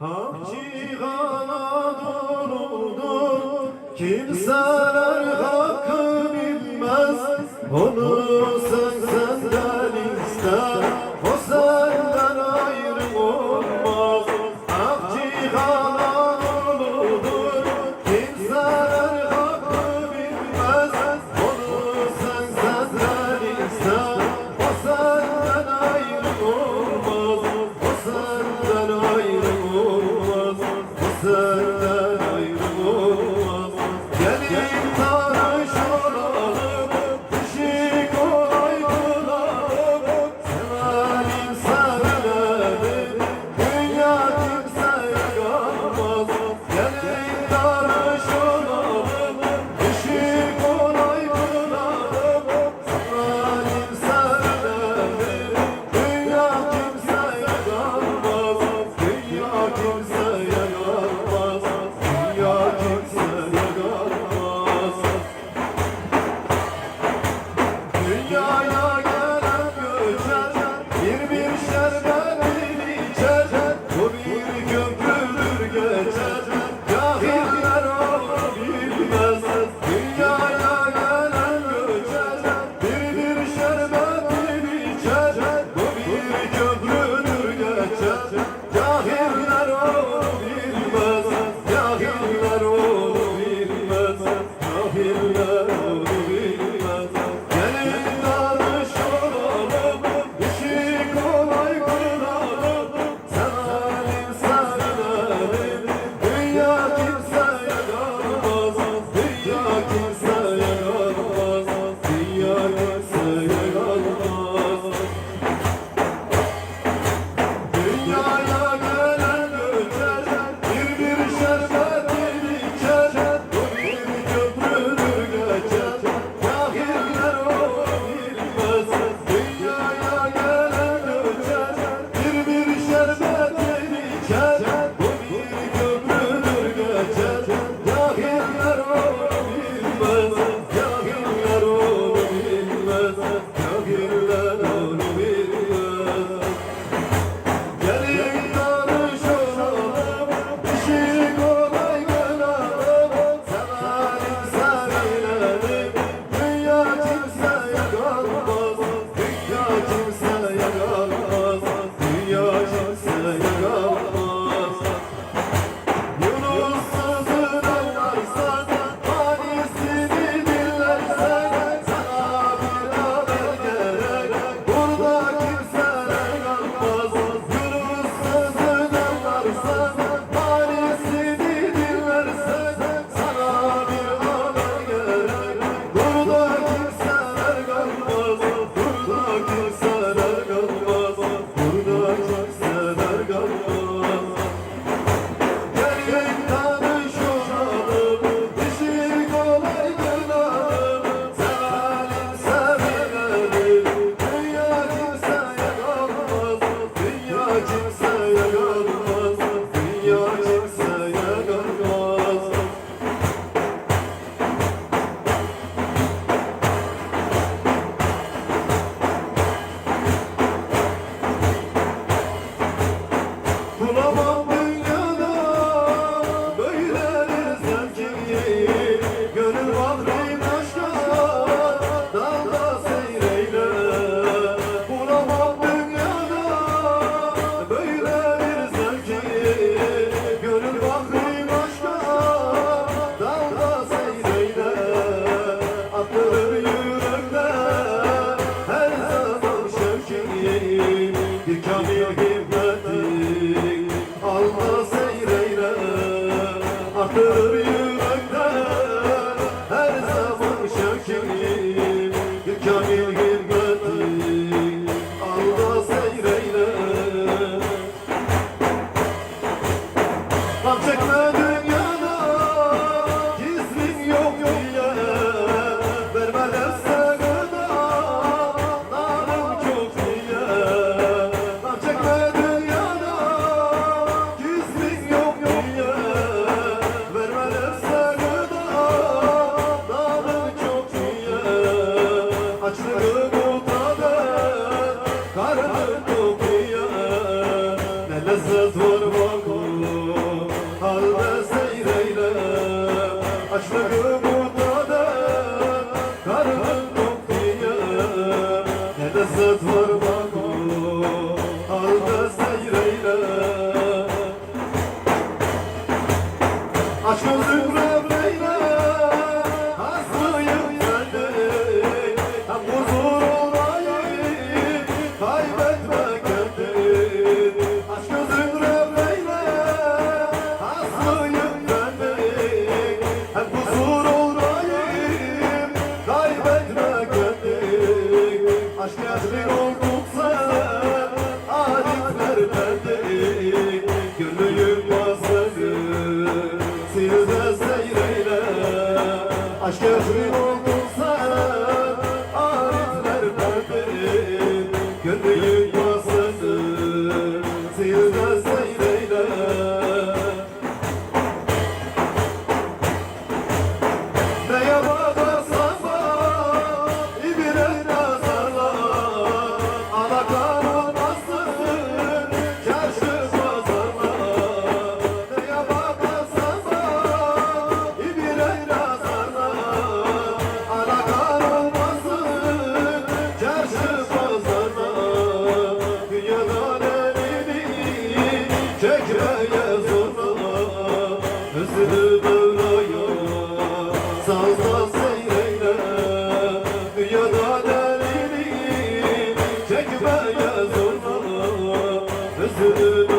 Hacı kana doğrudur, kimseler hakkı Yeah. love. Batırır yürekler her zaman şökünim Kamil hürmetim Allah seyreyle. Tam çekmedi Zıt var Silde seyreyle Aşk yaşlı do do